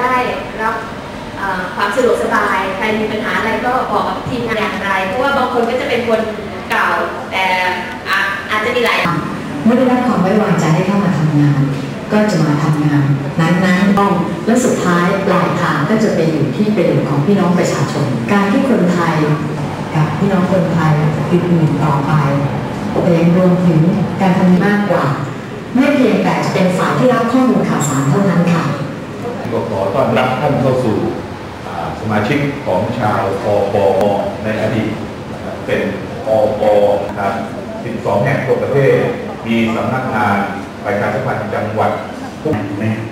ได้รับความสะดวกสบาย ใครมีปัญหาอะไรก็บอกกับทีมงานอย่างไร เพราะว่าบางคนก็จะเป็นคนเก่า แต่อาอาจจะมีหลายเมื่อได้รับความไว้วางใจให้เข้ามาทำงาน ก็จะมาทำงานนั้นๆต้องและสุดท้ายปลายทางก็จะไปอยู่ที่ประโยชน์ของพี่น้องประชาชน การที่คนไทยกับพี่น้องคนไทยอื่นๆต่อไปแต่ยังรวมถึงการทำมากกว่า ไม่เพียงแต่จะเป็นฝ่ายที่รับข้อมูลข่าวสารเท่านั้นค่ะ ก็ขอต้อนรับท่านเข้าสู่สมาชิกของชาวอปอในอดีตเป็นอปนะครับ12 แห่งทั่วประเทศ มีสำนักงานประชาสัมพันธ์จังหวัดทุกถูกไหมครับ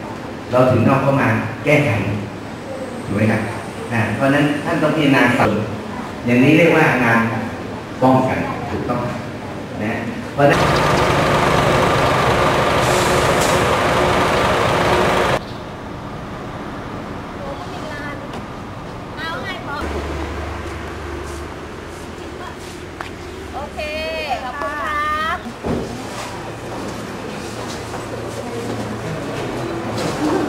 เราถึงต้องเข้ามาแก้ไขถูกไหมครับนะเพราะนั้นท่านต้องพิจารณาสังอย่างนี้เรียกว่างานป้องกันถูกต้องนะเพราะนั้น โอเค ขอบคุณครับ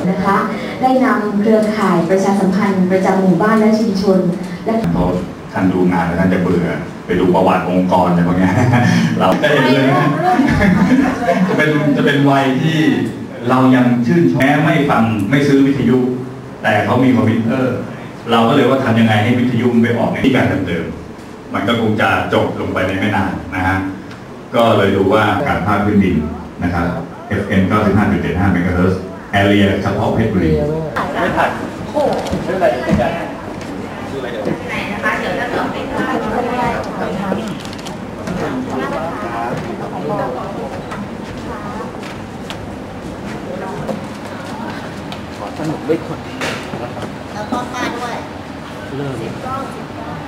นะคะ ได้นำเครือข่ายประชาสัมพันธ์ประจำหมู่บ้านและชุมชน และเขาท่านดูงานแล้วท่านจะเบื่อไปดูประวัติองค์กรอะไรพวกเนี้ยเราได้เห็นเลยนะจะเป็นจะเป็นวัยที่เรายังชื่นชมแม้ไม่ฟังไม่ซื้อวิทยุ แต่เขามีคอมพิวเตอร์ เราก็เลยว่าทำยังไงให้วิทยุมันไปออกในที่การเดิมๆมันก็คงจะจบลงไปในไม่นานนะฮะก็เลยดูว่าการภาคพื้นดินนะครับ FM 95.75 MHz แอเรียเฉพาะเพชรบุรีไหนนะคะเดี๋ยวถ้าตอบไม่ได้แล้วก็ป้าด้วยสิบกล้องสิบกล้อง